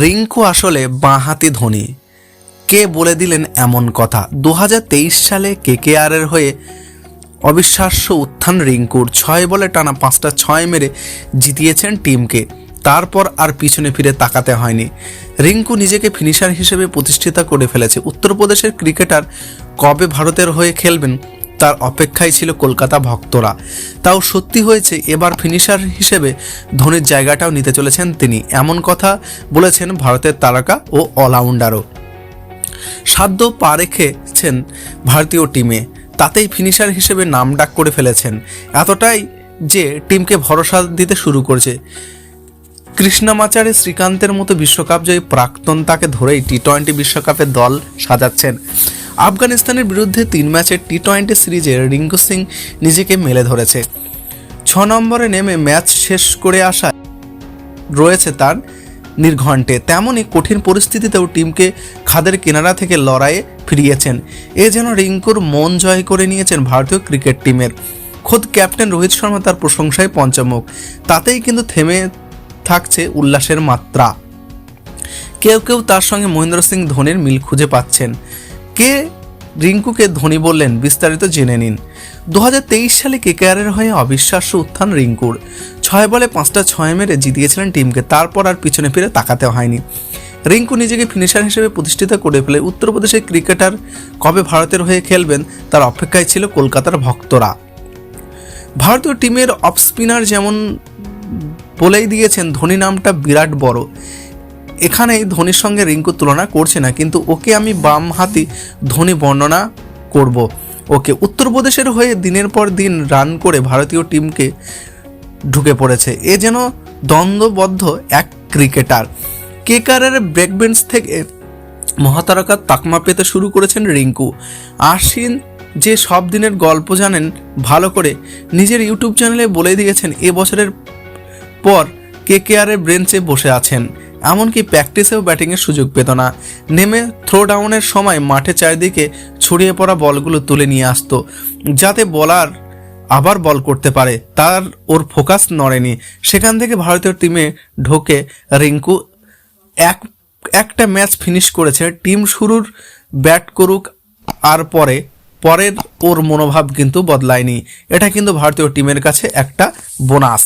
রিঙ্কু আসলে বাঁহাতি ধনী। কে বলে দিলেন এমন কথা? দু হাজার তেইশ সালে কেকেআরের হয়ে অবিশ্বাস্য উত্থান রিঙ্কুর ছয় বলে টানা পাঁচটা ছয় মেরে জিতিয়েছেন টিমকে। তারপর আর পিছনে ফিরে তাকাতে হয়নি। রিঙ্কু নিজেকে ফিনিশার হিসেবে প্রতিষ্ঠিত করে ফেলেছে। উত্তরপ্রদেশের ক্রিকেটার কবে ভারতের হয়ে খেলবেন তার অপেক্ষায় ছিল কলকাতা ভক্তরা। তাও সত্যি হয়েছে, এবার ফিনিশার হিসেবে ধোনির জায়গাটাও নিতে চলেছেন তিনি। এমন কথা বলেছেন ভারতের তারকা ও অলরাউন্ডারও সাধ্য পা রেখেছেন ভারতীয় টিমে, তাতেই ফিনিশার হিসেবে নাম ডাক করে ফেলেছেন। এতটাই যে টিমকে ভরসা দিতে শুরু করেছে। কৃষ্ণামাচারে শ্রীকান্তের মতো বিশ্বকাপ জয়ী প্রাক্তন তাকে ধরেই টি টোয়েন্টি বিশ্বকাপের দল সাজাচ্ছেন। আফগানিস্তানের বিরুদ্ধে তিন ম্যাচের টি টোয়েন্টি সিরিজে রিঙ্কু সিং নিজেকে মেলে ধরেছে। ছ নম্বরে নেমে ম্যাচ শেষ করে আসা রয়েছে তার নির্ঘণ্টে। তেমনই কঠিন পরিস্থিতিতেও টিমকে খাদের কিনারা থেকে লড়াইয়ে ফিরিয়েছেন। এ যেন রিঙ্কুর মন জয় করে নিয়েছেন ভারতীয় ক্রিকেট টিমের। খোদ ক্যাপ্টেন রোহিত শর্মা তার প্রশংসায় পঞ্চমুখ। তাতেই কিন্তু থেমে থাকছে উল্লাসের মাত্রা। কেউ কেউ তার সঙ্গে মহেন্দ্র সিং ধোনির মিল খুঁজে পাচ্ছেন। কে রিঙ্কুকে ধোনি বললেন বিস্তারিত জেনে নিন। দু হাজার তেইশ সালে কেকেআরের হয়ে অবিশ্বাস্য উত্থান রিঙ্কুর। ছয় বলে পাঁচটা ছয় মেরে জিতিয়েছিলেন টিমকে, তারপর আর পিছনে ফিরে তাকাতে হয়নি। রিঙ্কু নিজেকে ফিনিশার হিসেবে প্রতিষ্ঠিত করে ফেলে উত্তরপ্রদেশের ক্রিকেটার কবে ভারতের হয়ে খেলবেন তার অপেক্ষায় ছিল কলকাতার ভক্তরা। ভারতীয় টিমের অফ স্পিনার যেমন বলেই দিয়েছেন ধোনি নামটা বিরাট বড়। এখানেই ধোনির সঙ্গে রিঙ্কু তুলনা করছে না, কিন্তু ওকে আমি বাম হাতি ধোনি বর্ণনা করব। ওকে উত্তরপ্রদেশের হয়ে দিনের পর দিন রান করে ভারতীয় টিমকে ঢুকে পড়েছে। এ যেন দ্বন্দ্ববদ্ধ এক ক্রিকেটার। কেকারের ব্রেকবেঞ্চ থেকে মহাতারকার তাকমা পেতে শুরু করেছেন রিঙ্কু। আশ্বিন যে সব দিনের গল্প জানেন, ভালো করে নিজের ইউটিউব চ্যানেলে বলে দিয়েছেন, এ বছরের পর কে কেয়ারের ব্রেঞ্চে বসে আছেন। এমনকি প্র্যাকটিসেও ব্যাটিংয়ের সুযোগ পেত না। নেমে থ্রো ডাউনের সময় মাঠে চারিদিকে ছড়িয়ে পড়া বলগুলো তুলে নিয়ে আসতো, যাতে বলার আবার বল করতে পারে। তার ওর ফোকাস নড়েনি। সেখান থেকে ভারতীয় টিমে ঢোকে রিঙ্কু। এক, একটা ম্যাচ ফিনিশ করেছে। টিম শুরুর ব্যাট করুক আর পরে, পরের ওর মনোভাব কিন্তু বদলায়নি। এটা কিন্তু ভারতীয় টিমের কাছে একটা বোনাস।